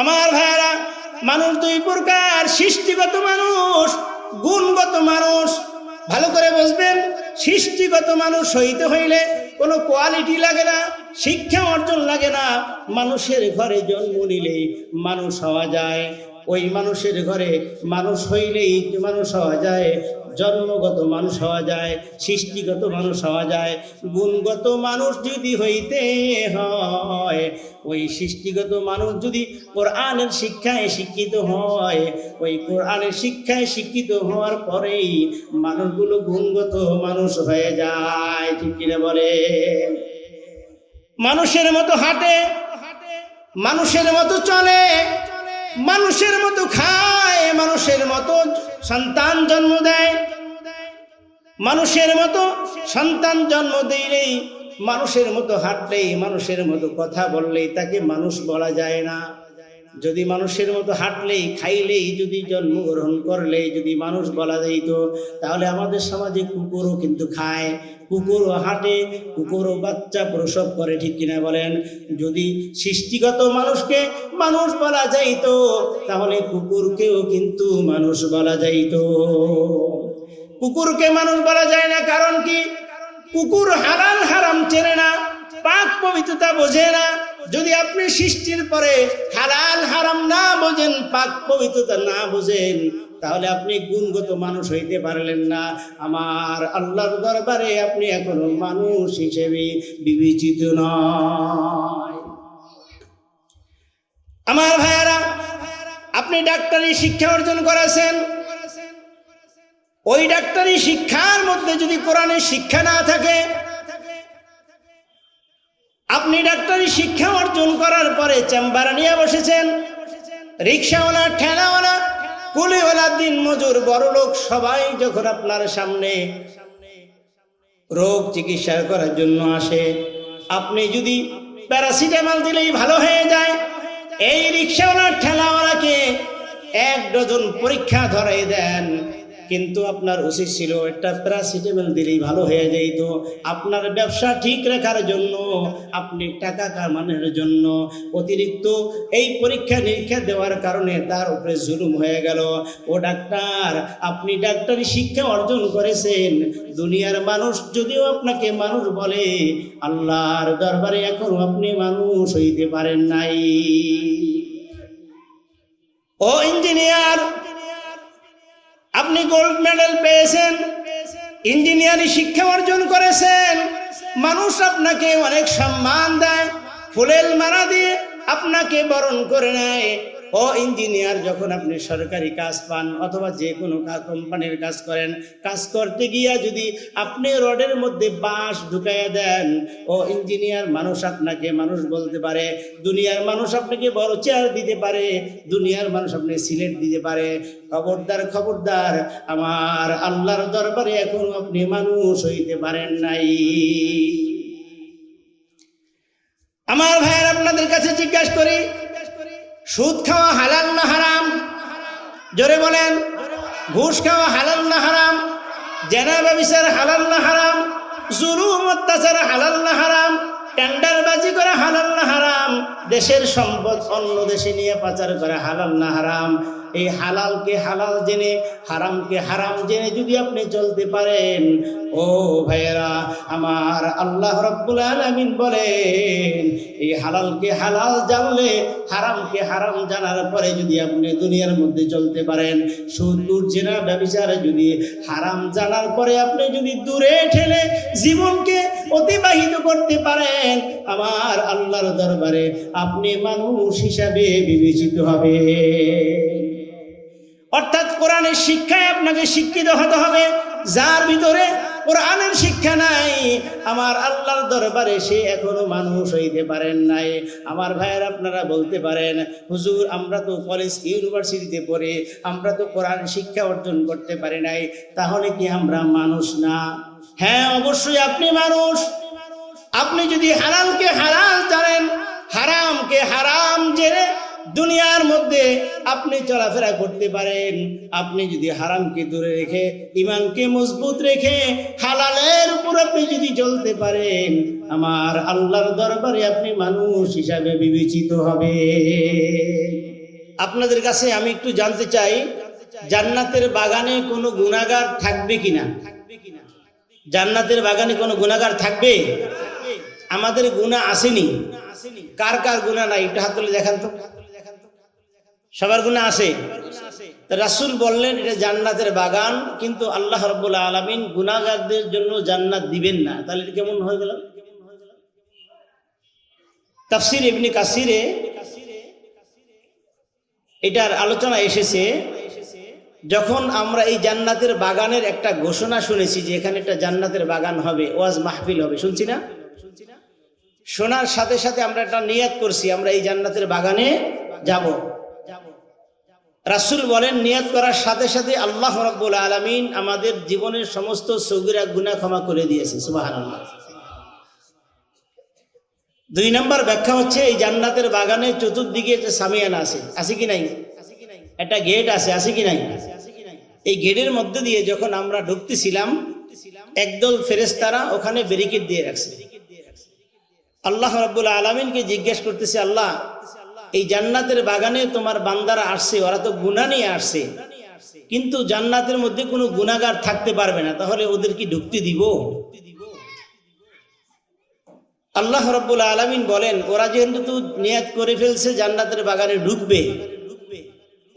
আমার ভাইয়ারা মানুষ দুই প্রকার, সৃষ্টিগত মানুষ, গুণগত মানুষ। ভালো করে বুঝবেন, সৃষ্টিগত মানুষ হইতে হইলে কোনো কোয়ালিটি লাগে না, শিক্ষা অর্জন লাগে না। মানুষের ঘরে জন্ম নিলেই মানুষ হওয়া যায়। ওই মানুষের ঘরে মানুষ হইলেই মানুষ হওয়া যায়। জন্মগত মানুষ হওয়া যায়, সৃষ্টিগত মানুষ হওয়া যায়, গুণগত মানুষ যদি হইতে হয়, ওই সৃষ্টিগত মানুষ যদি কোরআনের শিক্ষায় শিক্ষিত হয়, ওই কোরআনের শিক্ষায় শিক্ষিত হওয়ার পরেই মানুষগুলো গুণগত মানুষ হয়ে যায়, ঠিক কিনা বলে? মানুষের মতো হাঁটে, মানুষের মতো চলে, মানুষের মতো খায়, মানুষের মতো সন্তান জন্ম দেয়। মানুষের মতো সন্তান জন্ম দিলেই মানুষের মতো হাঁটলেই মানুষের মতো কথা বললেই তাকে মানুষ বলা যায় না। যদি মানুষের মতো হাঁটলেই, খাইলেই যদি জন্মগ্রহণ করলেই, যদি মানুষ বলা যাইত তাহলে আমাদের সমাজে কুকুরও কিন্তু খায়। কুকুরও হাঁটে, কুকুরও বাচ্চা প্রসব করে, ঠিক কিনা বলেন? যদি সৃষ্টিগত মানুষকে মানুষ বলা যাইতো, তাহলে কুকুরকেও কিন্তু মানুষ বলা যাইতো। কুকুরকে মানুষ বলা যায় না, কারণ কি? কুকুর হারাল হারাম চেনে না, পাক পবিত্রতা বোঝে না যদি আপনি সৃষ্টির পরে হালাল হারাম না বোঝেন, পাক পবিত্রতা না বোঝেন, তাহলে আপনি গুণগত মানুষ হইতে পারলেন না। আমার আল্লাহর দরবারে আপনি এখনও মানুষ হিসেবে বিবেচিত নয়। আমার ভাইয়ারা, আপনি ডাক্তারি শিক্ষা অর্জন করেছেন। ওই ডাক্তারি শিক্ষার মধ্যে যদি কোরআনের শিক্ষা না থাকে, আপনি ডাক্তারি শিক্ষা অর্জন করার পরে চেম্বারে নিয়ে বসেছেন। রিক্সাওয়ালা, ঠেলাওয়ালা, কুলিওয়ালা, দিন মজুর, বড় লোক, সবাই যখন আপনার সামনে রোগ চিকিৎসা করার জন্য আসে, আপনি যদি প্যারাসিটামল দিলেই ভালো হয়ে যায়। এই রিক্সাওয়ালা, ঠেলাওয়ালাকে এক ডজন পরীক্ষা ধরাই দেন। কিন্তু আপনার উচিত ছিল, একটা প্যারাসিটামল দিলেই ভালো হয়ে যাইতো আপনার ব্যবসা ঠিক রাখার জন্য, আপনি টাকা কামানোর জন্য অতিরিক্ত এই পরীক্ষা নিরীক্ষা দেওয়ার কারণে তার উপরে জুলুম হয়ে গেল। ও ডাক্তার, আপনি ডাক্তারি শিক্ষা অর্জন করেছেন। দুনিয়ার মানুষ যদিও আপনাকে মানুষ বলে, আল্লাহর দরবারে এখনও আপনি মানুষ হইতে পারেন নাই। ও ইঞ্জিনিয়ার আপনি গোল্ড মেডেল পেয়েছেন ইঞ্জিনিয়ারিং শিক্ষা অর্জন করেছেন, মানুষ আপনাকে অনেক সম্মান দেয়, ফুলেল মারা দিয়ে আপনাকে বরণ করে নেয়। ও ইঞ্জিনিয়ার, যখন আপনি সরকারি কাজ পান অথবা যে কোনো কোম্পানির কাজ করেন, কাজ করতে গিয়া যদি আপনি রডের মধ্যে বাঁশ ঢুকাইয়া দেন, ও ইঞ্জিনিয়ার মানুষ আপনাকে, মানুষ বলতে পারে, দুনিয়ার মানুষ আপনাকে বড় চেয়ার দিতে পারে, দুনিয়ার মানুষ আপনি সিলেট দিতে পারে। খবরদার খবরদার, আমার আল্লাহর দরবারে এখনও আপনি মানুষ হইতে পারেন নাই। আমার ভাইয়ের আপনাদের কাছে জিজ্ঞাসা করি সুদ খাওয়া হালাল না হারাম? জোরে বলেন, ঘুষ খাওয়া হালাল না হারাম? জেনা ব্যবসার হালাল না হারাম? জুলুম অত্যাচার হালাল না হারাম? টেন্ডারবাজি করা হালাল না হারাম, দেশের সম্পদ অন্য দেশে নিয়ে পাচার করা হালাল না হারাম। এই হালালকে হালাল জেনে, হারামকে হারাম জেনে যদি আপনি চলতে পারেন, ও ভাইয়েরা, আমার আল্লাহ রব্বুল আলামিন বলেন, এই হালালকে হালাল জানলে, হারামকে হারাম জানার পরে যদি আপনি দুনিয়ার মধ্যে চলতে পারেন সুদূর জেনা ব্যবচারে যদি হারাম জানার পরে আপনি যদি দূরে ঠেলে জীবনকে অতিবাহিত করতে পারেন। আমার আল্লাহর দরবারে আপনি মানুষ হিসাবে বিবেচিত হবে। অর্থাৎ কোরআনের শিক্ষায় আপনাকে শিক্ষিত হতে হবে। যার ভিতরে কোরআনের শিক্ষা নাই, আমার আল্লাহর দরবারে সে এখনও মানুষ হইতে পারেন নাই। আমার ভাইয়ের, আপনারা বলতে পারেন, হুজুর, আমরা তো কলেজ, ইউনিভার্সিটিতে পড়ে আমরা তো কোরআন শিক্ষা অর্জন করতে পারি নাই, তাহলে কি আমরা মানুষ না? হ্যাঁ অবশ্যই আপনি মানুষ। আপনি যদি হালালকে হালাল জানেন, হারামকে হারাম জেনে দুনিয়ার মধ্যে আপনি চলাফেরা করতে পারেন। আপনি যদি হারামকে দূরে রেখে ইমানকে মজবুত রেখে, হালালের উপর আপনি যদি চলতে পারেন, আমার আল্লাহর দরবারে আপনি মানুষ হিসাবে বিবেচিত হবে আপনাদের কাছে আমি একটু জানতে চাই, জান্নাতের বাগানে কোনো গুণাগার থাকবে কিনা? জান্নাতের বাগানে কোনো গুণাগার থাকবে? আমাদের গুণা আসেনি। কার কার গুণা নাই? একটু হাত তুলে দেখান তো। সবার গুণা আসে রাসুল বললেন, এটা জান্নাতের বাগান, কিন্তু আল্লাহ রব্বুল্লাহ আলমিন গুণাগারদের জন্য জান্নাত দিবেন না। তাহলে এটা কেমন হয়ে গেল? তাফসির ইবনি কাসিরে এটার আলোচনা এসেছে। যখন আমরা এই জান্নাতের বাগানের একটা ঘোষণা শুনেছি যে এখানে একটা জান্নাতের বাগান হবে, ওয়াজ মাহফিল হবে, শুনছি না? শোনার সাথে সাথে আমরা একটা নিয়াত করছি, আমরা এই জান্নাতের বাগানে যাব। রাসুল বলেন, নিয়াত করার সাথে সাথে আল্লাহ রব্বুল আলমিন আমাদের জীবনের সমস্ত সগিরা গুণা ক্ষমা করে দিয়েছে সুবাহ দুই নম্বর ব্যাখ্যা হচ্ছে, এই জান্নাতের বাগানে চতুর্দিকে যে সামিয়ানা আছে আছে কি নাই? একটা গেট আছে আছে কি নাই? এই গেটের মধ্যে দিয়ে যখন আমরা ঢুকতেছিলাম, একদল ফেরেস্তারা ওখানে ব্যারিকেড দিয়ে রাখছে। আল্লাহ রাব্বুল আলমিনকে জিজ্ঞেস করতেছে, আল্লাহ, এই জান্নাতের বাগানে তোমার বান্দারা আসছে, ওরা তো গুণা নিয়ে আসছে। কিন্তু জান্নাতের মধ্যে কোনো গুণাগার থাকতে পারবে না, তাহলে ওদের কি ঢুকতে দিব? আল্লাহ রব্বুল আলমিন বলেন, ওরা যেহেতু নিয়াত করে ফেলছে, জান্নাতের বাগানে ঢুকবে।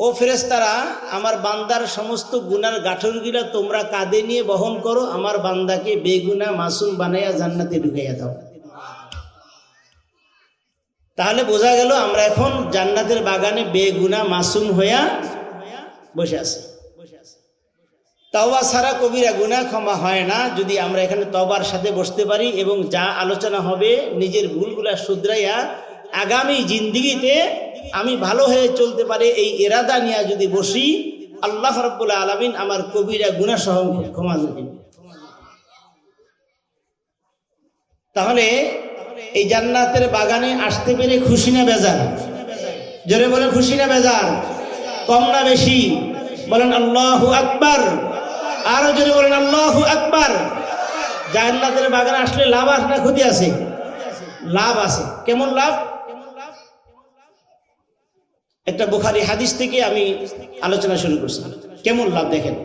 ও ফেরেস্তারা আমার বান্দার সমস্ত গুনার গাঠরগুলা তোমরা কাঁধে নিয়ে বহন করো, আমার বান্দাকে বেগুনা মাসুম বানাইয়া জান্নাতে ঢুকাইয়া দাও। তাহলে বোঝা গেল আমরা এখন জান্নাতের বাগানে বেগুনা মাসুম হইয়া বসে আছি। তওবা ছাড়া কবিরা গুণা ক্ষমা হয় না, যদি আমরা এখানে তবার সাথে বসতে পারি এবং যা আলোচনা হবে, নিজের ভুলগুলা শুধরাইয়া আগামী জিন্দিগিতে আমি ভালো হয়ে চলতে পারে এই এরাদা নিয়ে যদি বসি, আল্লাহ রব্বুল আলমিন আমার কবিরা গুণা সহ ক্ষমা দিন তাহলে এই জান্নাতের বাগানে আসতে পেরে খুশি না বেজার? জোরে বলে খুশি না বেজার? কম না বেশি? বলেন আল্লাহ আকবার। আরও জোরে বলেন আল্লাহ আকবার। জান্নাতের বাগানে আসলে লাভ না ক্ষতি আছে? লাভ আছে। কেমন লাভ? একটা বুখারি হাদিস থেকে আমি আলোচনা শুরু করছি। কেমন লাভ দেখেন?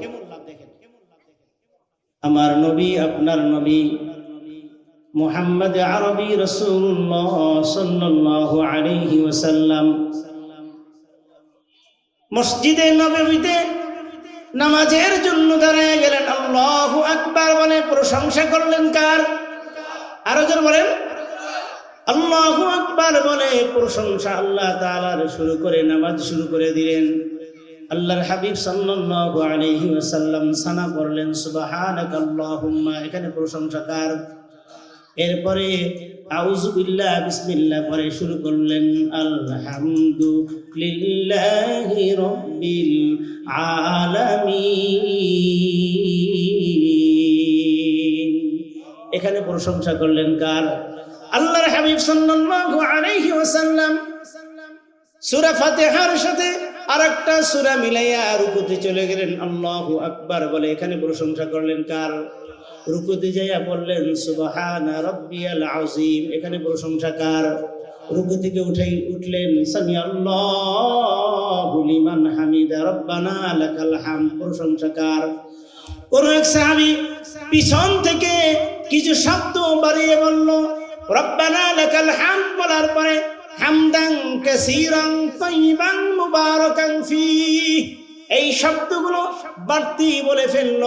আমার নবী, আপনার নবী মোহাম্মদ আরবি রসুল্লাহ সাল্লাহ আলাইহি ওয়াসাল্লাম মসজিদে নবীতে নামাজের জন্য দাঁড়ায় গেলেন। আল্লাহ আকবার বলে প্রশংসা করলেন কার? আরও জন বলেন। আল্লাহ আকবার বলে, প্রশংসা আল্লাহ তাআলার শুরু করে, নামাজ শুরু করে দিলেন। আল্লাহর হাবিব সাল্লাল্লাহু আলাইহি ওয়াসাল্লাম সানা করলেন সুবহানাক আল্লাহুম্মা এখানে প্রশংসা কার? এরপরে আউজুবিল্লাহ বিসমিল্লাহ পরে শুরু করলেন আলহামদু লিল্লাহি রব্বিল আলামিন। এখানে প্রশংসা করলেন কার? আল্লাহর হাবিব সাল্লাল্লাহু আলাইহি ওয়াসাল্লাম সূরা ফাতিহার সাথে আরেকটা সূরা মিলাইয়া রুকুতে চলে গেলেন। আল্লাহু আকবার বলে এখানে প্রশংসা করলেন কার? রুকুতে যাইয়া বললেন, সুবহানা রাব্বিয়াল আযীম। এখানে প্রশংসা কার? রুকু থেকে উঠাই উঠলেন সামি আল্লাহু লিমান হামিদা, রব্বানা লাকাল হামদ প্রশংসা কার? কোন এক সাহাবী পিছন থেকে কিছু শব্দ বাড়িয়ে বলল বলার পরে, হামদান কাসীরান তাইয়িবান মুবারাকান ফি এই শব্দগুলো বাড়তি বলে ফেলল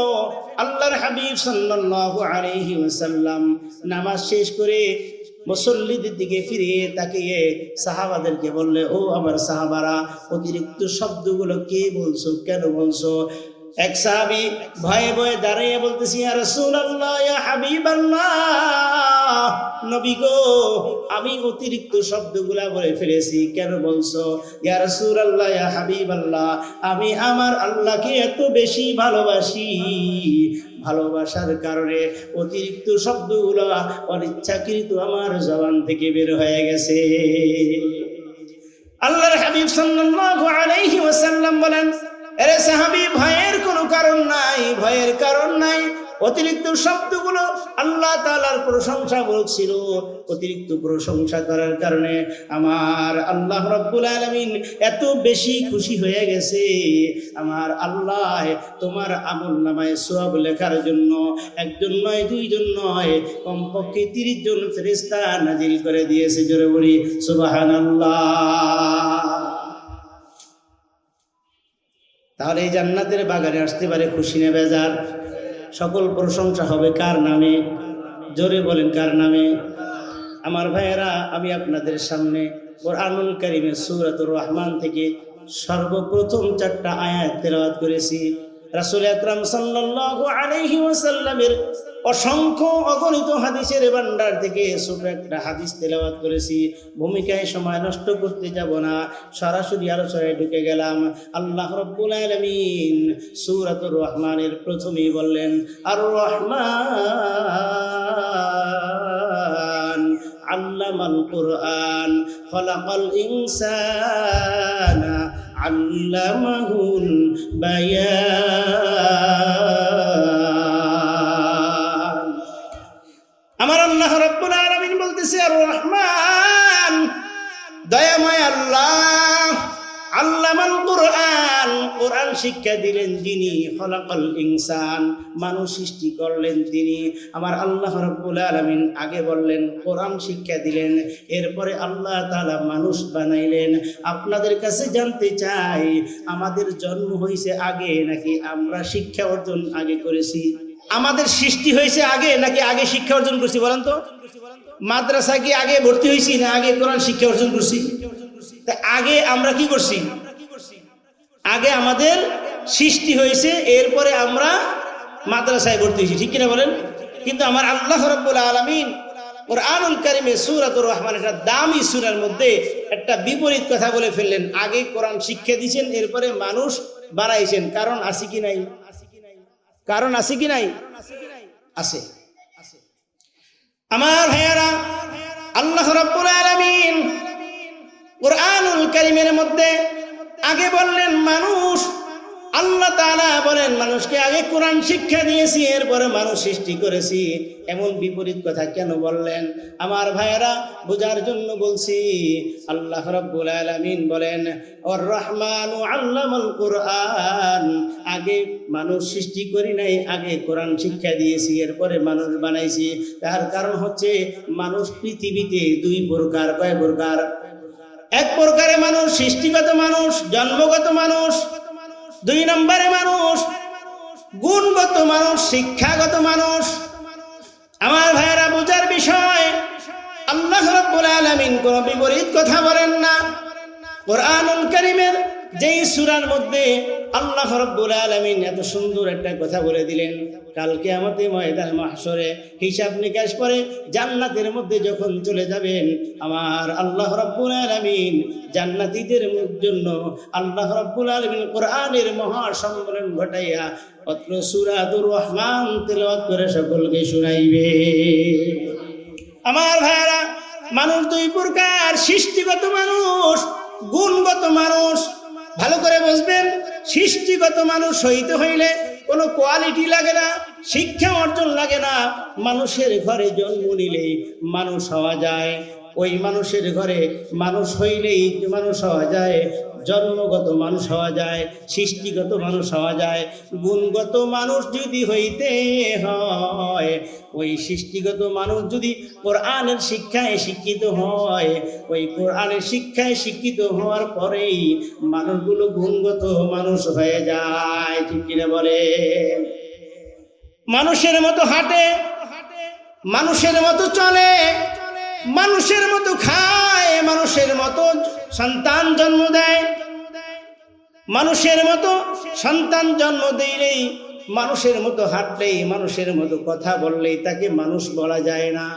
আল্লাহর হাবিব সাল্লাল্লাহু আলাইহি ওয়াসাল্লাম। নামাজ শেষ করে মুসল্লিদের দিকে ফিরে তাকিয়ে সাহাবাদেরকে বললে, ও আমার সাহাবারা, অতিরিক্ত শব্দগুলো কে বলছো, কেন বলছো? এক সাহাবি ভয়ে ভয়ে দাঁড়িয়ে বলতেছি নবী গো, আমি অতিরিক্ত শব্দগুলা বলে ফেলেছি। কেন বলছো? ইয়া আল্লাহ ইয়া হাবিবাল্লাহ, আমি আমার আল্লাহকে এত বেশি ভালোবাসি। ভালোবাসার কারণে অতিরিক্ত শব্দগুলো অনিচ্ছাকৃত আমার জবান থেকে বের হয়ে গেছে। আল্লাহর হাবিব সাল্লাল্লাহু আলাইহি ওয়াসাল্লাম বলেন আরে সাহাবী, ভয়ের কোনো কারণ নাই, ভয়ের কারণ নাই। অতিরিক্ত শব্দগুলো আল্লাহ তাআলার প্রশংসা বলছিল। অতিরিক্ত প্রশংসা করার কারণে আমার আল্লাহ রব্বুল আলমিন এত বেশি খুশি হয়ে গেছে। আমার আল্লাহ তোমার আমল নামায় সব লেখার জন্য একজন নয়, দুইজন নয়, কমপক্ষে তিরিশ জন ফেরিস্তা নাজিল করে দিয়েছে। জোরে বলি সুবাহান তাহলে এই জান্নাতের বাগানে আসতে পারে খুশি নে বেজার। সকল প্রশংসা হবে কার নামে? জোরে বলেন কার নামে? আমার ভাইয়েরা, আমি আপনাদের সামনে কোরআনুল কারিমের সুরাতুর রহমান থেকে সর্বপ্রথম চারটা আয়াত তেলাওয়াত করেছি। রাসূল আকরাম সাল্লাল্লাহু আলাইহি ওয়াসাল্লামের অসংখ্য অগণিত হাদিসের ভান্ডার থেকে ছোট একটা হাদিস তেলাওয়াত করেছি। ভূমিকায় সময় নষ্ট করতে যাব না। সরাসরি আলোচনায় ঢুকে গেলাম। আল্লাহ রব্বুল আলামিন সূরাতুর রহমানের প্রথমেই বললেন আর রহমান আল্লামাল কোরআন খলাকাল ইনসানা আল্লামাহুল বায়ান আমার আল্লাহ রব্বুল আলামিন বলতেছে আর রহমান দয়াময় আল্লাহ আল্লামাল কোরআন। কোরআন শিক্ষা দিলেন যিনি খলাকাল ইনসান। মানুষ সৃষ্টি করলেন তিনি। আমার আল্লাহ রব্বুল আলামিন আগে বললেন, কোরআন শিক্ষা দিলেন। এরপরে আল্লাহ তাআলা মানুষ বানাইলেন। আপনাদের কাছে জানতে চাই, আমাদের জন্ম হয়েছে আগে নাকি আমরা শিক্ষা অর্জন আগে করেছি? আমাদের সৃষ্টি হয়েছে আগে নাকি আগে শিক্ষা অর্জন করছি বলেন তো? মাদ্রাসা কি আগে ভর্তি হয়েছি না আগে কোরআন শিক্ষা অর্জন করছি? আগে আমরা কি করছি? আগে আমাদের সৃষ্টি হয়েছে, এরপরে আমরা মাদ্রাসায় ভর্তি হয়েছি। ঠিক কিনা বলেন? কিন্তু আমার আল্লাহ রব্বুল আলমিন ওর আনুল কারিমে সুরাতুর রহমান, একটা দামি সুরার মধ্যে একটা বিপরীত কথা বলে ফেললেন। আগে কোরআন শিক্ষা দিয়েছেন, এরপরে মানুষ বানাইছেন। কারণ আছে কি নাই? কারণ আছে কি নাই? আছে। আমার ভাইয়ারা, আল্লাহ রাব্বুল আলামিন কোরআনুল কারীমের মধ্যে আগে বললেন মানুষ, আল্লাহ তাআলা বলেন, মানুষকে আগে কোরআন শিক্ষা দিয়েছি, এরপরে মানুষ সৃষ্টি করেছি। এমন বিপরীত কথা কেন বললেন? আমার ভাইয়েরা, বোঝার জন্য বলছি, আল্লাহ রাব্বুল আলামিন বলেন ওর রহমান আল্লামাল কোরআন। আগে মানুষ সৃষ্টি করি নাই, আগে কোরআন শিক্ষা দিয়েছি, এরপরে মানুষ বানাইছি। তার কারণ হচ্ছে, মানুষ পৃথিবীতে দুই প্রকার, কয় প্রকার? এক প্রকারে মানুষ, সৃষ্টিগত মানুষ, জন্মগত মানুষ, দুই নম্বরে মানুষ, গুণগত মানুষ, শিক্ষাগত মানুষ। আমার ভাইয়েরা, বোঝার বিষয়, আল্লাহ রাব্বুল আলামিন কোন বিপরীত কথা বলেন না। কোরআনুল কারীমের যেই সূরার মধ্যে আল্লাহ রাব্বুল আলামিন এত সুন্দর একটা কথা বলে দিলেন। কালকে আমাদের ময়দান মাহশরে হিসাব নিকাশ করে জান্নাতের মধ্যে যখন চলে যাবেন, আমার আল্লাহ রাব্বুল আলামিন জান্নাতীদের জন্য আল্লাহ রাব্বুল আলামিন কোরআনের মহা সম্মেলন ঘটাইয়া অত্র সূরাতুর রহমান তেলাওয়াত করে সকলকে শুনাইবে। আমার ভাইরা মানুষ দুই প্রকার, সৃষ্টিগত মানুষ, গুণগত মানুষ। ভালো করে বুঝবেন, সৃষ্টিগত মানুষ হইতে হইলে কোনো কোয়ালিটি লাগে না, শিক্ষা অর্জন লাগে না। মানুষের ঘরে জন্ম নিলেই মানুষ হওয়া যায়। ওই মানুষের ঘরে মানুষ হইলেই মানুষ হওয়া যায়। জন্মগত মানুষ হওয়া যায়, সৃষ্টিগত মানুষ হওয়া যায়, গুণগত মানুষ যদি হইতে হয়, ওই সৃষ্টিগত মানুষ যদি কোরআনের শিক্ষায় শিক্ষিত হয়, ওই কোরআনের শিক্ষায় শিক্ষিত হওয়ার পরেই মানুষগুলো গুণগত মানুষ হয়ে যায়, ঠিক কিনা বলে? মানুষের মতো হাঁটে, মানুষের মতো চলে, মানুষের মতো খায়। মানুষের মতো সন্তান জন্ম দেয়। মানুষের মতো সন্তান জন্ম দিলেই মানুষের মতো হাঁটলেই মানুষের মতো কথা বললেই তাকে মানুষ বলা যায় না।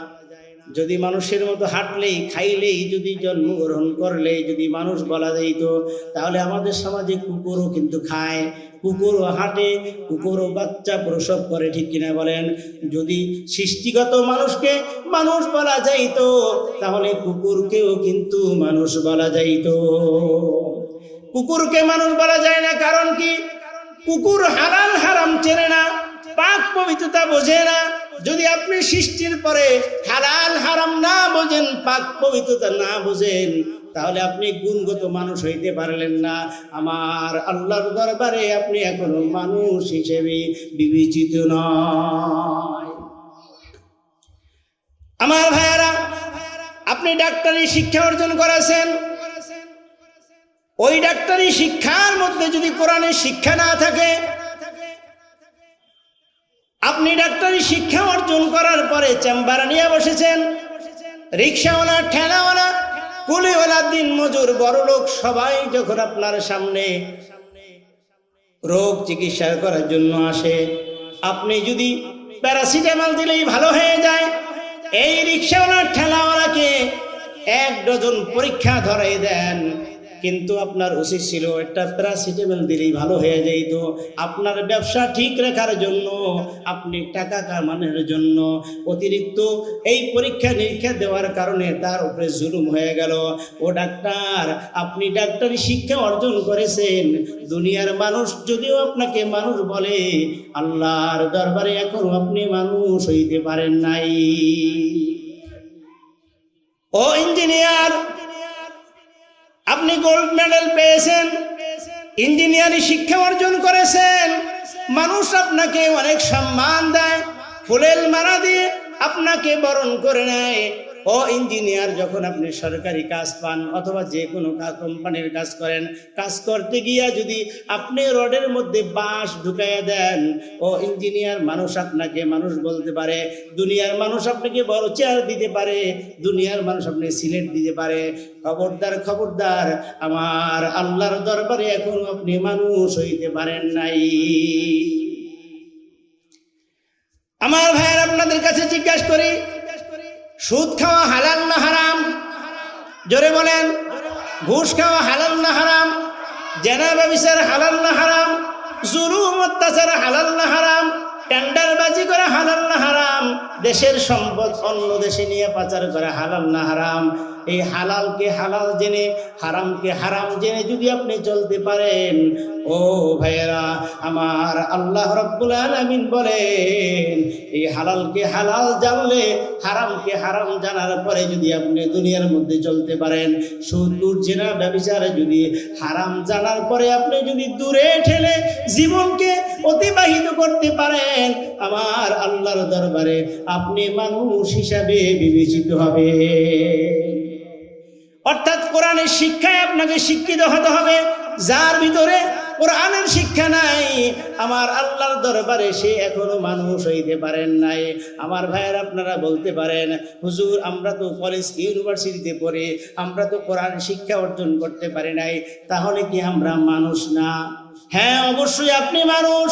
যদি মানুষের মতো হাঁটলেই, খাইলেই যদি জন্মগ্রহণ করলেই যদি মানুষ বলা যাইত তাহলে আমাদের সমাজে কুকুরও কিন্তু খায়। কুকুরও হাঁটে, কুকুরও বাচ্চা প্রসব করে, ঠিক কিনা বলেন? যদি সৃষ্টিগত মানুষকে মানুষ বলা যাইতো তাহলে কুকুরকেও কিন্তু মানুষ বলা যাইতো কুকুরকে মানুষ বলা যায় না, কারণ কি? কুকুর হালাল হারাম চেনে না, পাক পবিত্রতা বোঝে না যদি আপনি সৃষ্টির পরে হালাল হারাম না বোঝেন, পাক পবিত্রতা না বোঝেন, তাহলে আপনি গুণগত মানুষ হইতে পারলেন না। আমার আল্লাহর দরবারে আপনি এখনও মানুষ হিসেবে বিবেচিত নয়। আমার ভাইয়ারা, আপনি ডাক্তারি শিক্ষা অর্জন করেছেন। ওই ডাক্তারি শিক্ষার মধ্যে যদি কোরআনের শিক্ষা না থাকে আপনি ডাক্তারি শিক্ষা অর্জন করার পরে চেম্বার নিয়ে বসেছেন। রিক্সাওয়ালা, ঠেলাওয়ালা, কুলিওয়ালা দিন মজুর বড় লোক সবাই যখন আপনার সামনে রোগ চিকিৎসা করার জন্য আসে, আপনি যদি প্যারাসিটামল দিলেই ভালো হয়ে যায়। এই রিক্সাওয়ালা, ঠেলাওয়ালাকে এক ডজন পরীক্ষা ধরাই দেন। কিন্তু আপনার উচিত ছিল একটা প্যারাসিটামল দিলেই ভালো হয়ে যাইত আপনার ব্যবসা ঠিক রাখার জন্য, আপনি টাকা কামানোর জন্য অতিরিক্ত এই পরীক্ষা নিরীক্ষা দেওয়ার কারণে তার উপরে জুলুম হয়ে গেল। ও ডাক্তার, আপনি ডাক্তারি শিক্ষা অর্জন করেছেন। দুনিয়ার মানুষ যদিও আপনাকে মানুষ বলে, আল্লাহর দরবারে এখনও আপনি মানুষ হইতে পারেন নাই। ও ইঞ্জিনিয়ার আপনি গোল্ড মেডেল পেয়েছেন ইঞ্জিনিয়ারিং শিক্ষা অর্জন করেছেন, মানুষ আপনাকে অনেক সম্মান দেয়, ফুলেল মারা দিয়ে আপনাকে বরণ করে নেয়। ও ইঞ্জিনিয়ার যখন আপনি সরকারি কাজ পান অথবা যে কোনো কোম্পানির কাজ করেন, কাজ করতে গিয়া যদি আপনি রডের মধ্যে বাঁশ ঢুকাইয়া দেন ও ইঞ্জিনিয়ার মানুষ আপনাকে, মানুষ বলতে পারে, দুনিয়ার মানুষ আপনাকে বড় চেয়ার দিতে পারে, দুনিয়ার মানুষ আপনি সিলেট দিতে পারে। খবরদার খবরদার, আমার আল্লাহর দরবারে এখন আপনি মানুষ হইতে পারেন নাই। আমার ভাইয়ের আপনাদের কাছে জিজ্ঞাসা করি সুদ খাওয়া হালাল না হারাম? জোরে বলেন, ঘুষ খাওয়া হালাল না হারাম? জেনা ব্যবসার হালাল না হারাম? জুলুম অত্যাচার হালাল না হারাম? টেন্ডারবাজি করা হালাল না হারাম? দেশের সম্পদ অন্য দেশে নিয়ে পাচার করা হালাল না হারাম? এই হালালকে হালাল জেনে, হারামকে হারাম জেনে যদি আপনি চলতে পারেন, ও ভাইয়েরা, আমার আল্লাহ রব্বুল আলামিন বলেন, এই হালালকে হালাল জানলে, হারামকে হারাম জানার পরে যদি আপনি দুনিয়ার মধ্যে চলতে পারেন সুদূর জেনা ব্যবচারে যদি হারাম জানার পরে আপনি যদি দূরে ঠেলে জীবনকে অতিবাহিত করতে পারেন, আমার আল্লাহর দরবারে আপনি মানুষ হিসাবে বিবেচিত হবে। অর্থাৎ কোরআনের শিক্ষায় আপনাকে শিক্ষিত হতে হবে। যার ভিতরে কোরআনের শিক্ষা নাই, আমার আল্লাহর দরবারে সে এখনও মানুষ হইতে পারেন নাই। আমার ভাইয়ের, আপনারা বলতে পারেন, হুজুর, আমরা তো কলেজ, ইউনিভার্সিটিতে পড়ে আমরা তো কোরআন শিক্ষা অর্জন করতে পারি নাই, তাহলে কি আমরা মানুষ না? হ্যাঁ অবশ্যই আপনি মানুষ।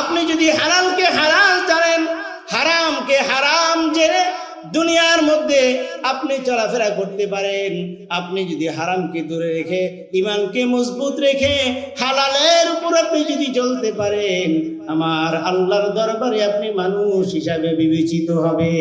আপনি যদি হালালকে হালাল জানেন, হারামকে হারাম জেনে দুনিয়ার মধ্যে আপনি চলাফেরা করতে পারেন। আপনি যদি হারামকে দূরে রেখে ইমানকে মজবুত রেখে, হালালের উপর আপনি যদি চলতে পারেন, আমার আল্লাহর দরবারে আপনি মানুষ হিসাবে বিবেচিত হবে